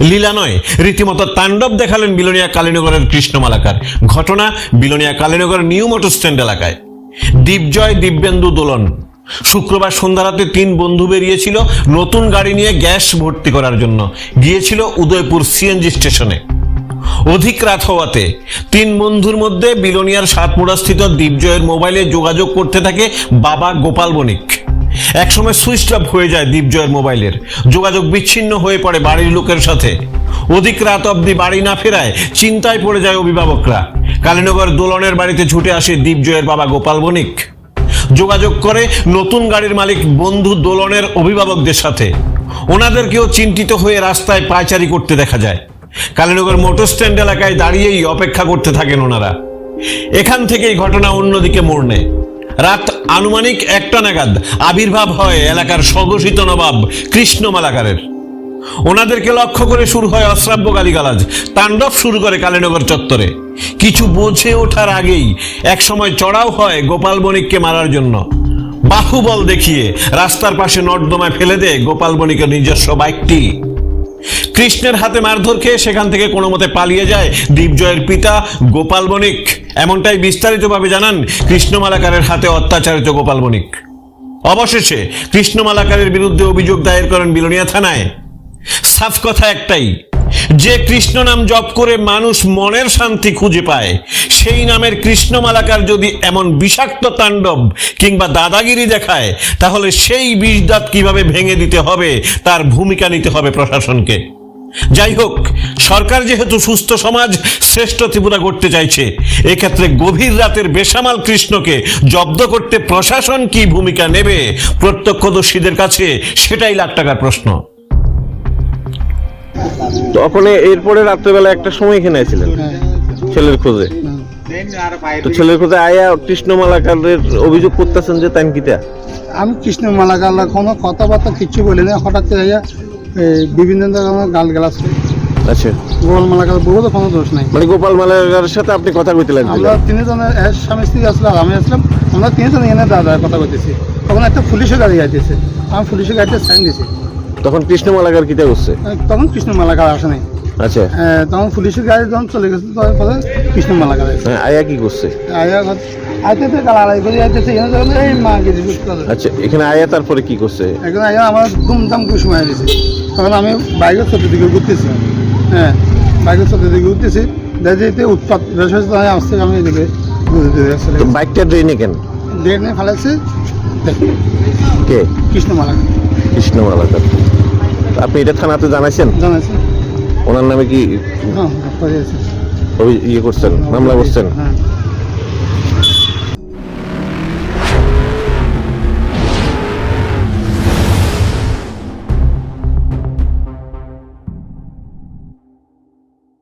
লীলা নয়, রীতিমতো তাণ্ডব দেখালেন বিলোনিয়া কালীনগরের কৃষ্ণমালাকার। ঘটনা Belonia Kalinagar new motor stand এলাকায়। দীপজয় দিব্যেন্দু দোলন। শুক্রবার সন্ধ্যা রাতে তিন বন্ধু বেরিয়েছিল নতুন গাড়ি নিয়ে গ্যাস ভর্তি করার জন্য। গিয়েছিল উদয়পুর সিএনজি স্টেশনে। অধিক রাত হওয়াতে তিন বন্ধুর মধ্যে বিলোনিয়ার সাতমুড়াস্থিত দীপজয়ের মোবাইলে যোগাযোগ করতে থাকে বাবা গোপাল বণিক। একসময় সুইচ অফ হয়ে যায় দীপজয়ের মোবাইলের। যোগাযোগ বিচ্ছিন্ন হয়ে পড়ে বাড়ির লোকের সাথে। অধিক রাত অবধি বাড়ি না ফেরায় চিন্তায় পড়ে যায় অভিভাবকরা। কালীনগর দোলনের বাড়িতে ছুটে আসে দীপজয়ের বাবা গোপাল বণিক। যোগাযোগ করে নতুন গাড়ির মালিক বন্ধু দোলনের অভিভাবকদের সাথে। ওনাদেরকেও চিন্তিত হয়ে রাস্তায় পায়চারি করতে দেখা যায়। কালীনগর মোটর স্ট্যান্ড এলাকায় দাঁড়িয়েই অপেক্ষা করতে থাকেন ওনারা। এখান থেকেই ঘটনা অন্যদিকে মোড় নেয়। রাত আনুমানিক একটা নাগাদ আবির্ভাব হয় এলাকার স্বঘোষিত নবাব কৃষ্ণ মালাকারের। ওনাদেরকে লক্ষ্য করে শুরু হয় অশ্রাব্য গালিগালাজ। তাণ্ডব শুরু করে কালীনগর চত্বরে। কিছু বোঝে ওঠার আগেই একসময় চড়াও হয় গোপাল বণিককে মারার জন্য। বাহুবল দেখিয়ে রাস্তার পাশে নর্দমায় ফেলে দেয় গোপাল বণিকের নিজস্ব বাইকটি। কৃষ্ণের হাতে মারধর খেয়ে সেখান থেকে কোনো মতে পালিয়ে যায় দীপজয়ের পিতা গোপাল বণিক। এমনটাই বিস্তারিতভাবে জানান কৃষ্ণমালাকারের হাতে অত্যাচারিত গোপাল বণিক অবশেষে কৃষ্ণমালাকারের বিরুদ্ধে অভিযোগ দায়ের করেন বিলোনিয়া থানায়। সাফ কথা একটাই, যে কৃষ্ণ নাম জপ করে মানুষ মনের শান্তি খুঁজে পায়, সেই নামের কৃষ্ণমালাকার যদি এমন বিষাক্ত তাণ্ডব কিংবা দাদাগিরি দেখায়, তাহলে সেই বিষদাঁত কীভাবে ভেঙে দিতে হবে, তার ভূমিকা নিতে হবে প্রশাসনকে। যাই হোক সরকার যেহেতু সুস্থ সমাজ শ্রেষ্ঠ ত্রিপুরা করতে চাইছে এক্ষেত্রে গভীর রাতের বেসামাল কৃষ্ণকে জব্দ করতে প্রশাসন কি ভূমিকা নেবে প্রত্যক্ষদর্শীদের কাছে সেটাই লাখ টাকার প্রশ্ন। তখন এরপরে রাত্রেবেলা একটা সময় এখানে আছিলেন ছেলের খোঁজে। তো ছেলের খোঁজে আয়া কৃষ্ণ মালাকারের অভিযোগ করতেছেন যে আমি কৃষ্ণ মালাকাল্লা কোনো কথাবার্তা কিচ্ছু বলি না হঠাৎ এই বিভিন্ন ধরনের গাল গালাস আচ্ছা। বহু কোনো দোষ নাই। মানে গোপাল সাথে আপনি কথা কইতে আমরা লাগছিলেন তিনজনের এর স্বামী স্ত্রী আসলাম আর আমি আসলাম আমরা তিনজন দাদা কথা তখন একটা পুলিশের গাড়ি আইতেছে আমি পুলিশের গাড়িতে সাইন দিছি। তখন কৃষ্ণ মালাকার কিটা করছে তখন কৃষ্ণ মালাকার আসে নাই। আচ্ছা। তখন পুলিশের গাড়ি যখন চলে গেছে তখন পরে কৃষ্ণ মালাকার হ্যাঁ, আয়া কি করছে? আইতেছে গালাগালি করে আইতেছে এখানে যখন এই মা গেছি আচ্ছা এখানে আয়া তারপরে কি করছে? এখানে আইয়া আমার দুমদাম করে সময় দিছে তখন আমি বাইকের চতুর দিকে ঘুরতেছি। হ্যাঁ বাইকের চতুর দিকে ঘুরতেছি। দেখে এতে উৎপাত বেশ আসছে আমি এদিকে বাইকটা ড্রেনে কেন? দেড় নিয়ে ফেলাচ্ছে কে? কৃষ্ণমালা। কৃষ্ণ মালাকার আপনি এটা থানাতে জানাইছেন? জানাচ্ছে ওনার নামে কি হ্যাঁ অভি- ইয়ে করছেন মামলা করছেন? হ্যাঁ।